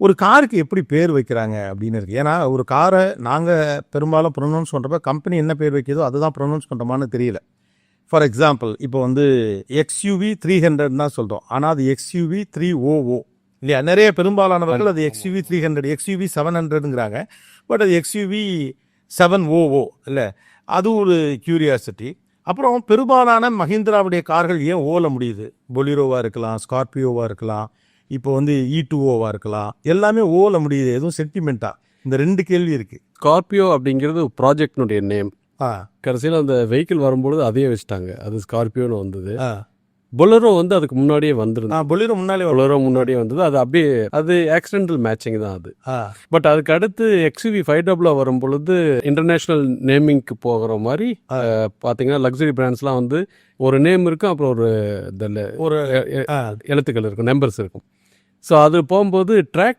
ஒரு காருக்கு எப்படி பேர் வைக்கிறாங்க அப்படின்னு இருக்குது ஏன்னா ஒரு காரை நாங்கள் பெரும்பாலும் ப்ரொனவுன்ஸ் பண்ணுறப்ப கம்பெனி என்ன பேர் வைக்கிதோ அதுதான் ப்ரொனவுன்ஸ் பண்ணுறோமான்னு தெரியல. ஃபார் எக்ஸாம்பிள் இப்போ வந்து எக்ஸ்யூவி த்ரீ ஹண்ட்ரட் தான் சொல்கிறோம் ஆனால் அது எக்ஸ்யூவி த்ரீ ஓஓ இல்லையா? நிறைய பெரும்பாலானவர்கள் அது XUV three hundred XUV seven ஹண்ட்ரடுங்கிறாங்க but அது எக்ஸ்யூவி செவன் ஓஓ இல்லை? அது ஒரு கியூரியாசிட்டி அப்புறம் பெரும்பாலான மஹிந்திராவுடைய கார்கள் ஏன் ஓல முடியுது? பொலிரோவாக இருக்கலாம் ஸ்கார்பியோவாக இருக்கலாம். இப்போ வந்து இ டூஓவாக இருக்கலாம். எல்லாமே ஓல முடியுது. எதுவும் சென்டிமெண்ட்டாக இந்த ரெண்டு கேள்வி இருக்குது ஸ்கார்பியோ அப்படிங்கிறது ப்ராஜெக்ட்னுடைய நேம் கடைசியில் அந்த வெஹிக்கிள் வரும்பொழுது அதையே வச்சுட்டாங்க. அது ஸ்கார்பியோன்னு வந்தது. பொலரோ வந்து அதுக்கு முன்னாடியே வந்துருந்தது. பொலிரோ வரும் பொலரோ முன்னாடியே வந்தது. அது அப்படியே அது ஆக்சிடென்டல் மேட்சிங் தான் அது. பட் அதுக்கு அடுத்து எக்ஸ்யூவி ஃபைவ் டபுளாக வரும் பொழுது இன்டர்நேஷ்னல் நேமிங்க்கு போகிற மாதிரி பார்த்தீங்கன்னா லக்ஸரி பிராண்ட்ஸ்லாம் வந்து ஒரு நேம் இருக்கும் அப்புறம் ஒரு ஒரு எழுத்துக்கள் இருக்கும் நம்பர்ஸ் இருக்கும். ஸோ அது போகும்போது ட்ராக்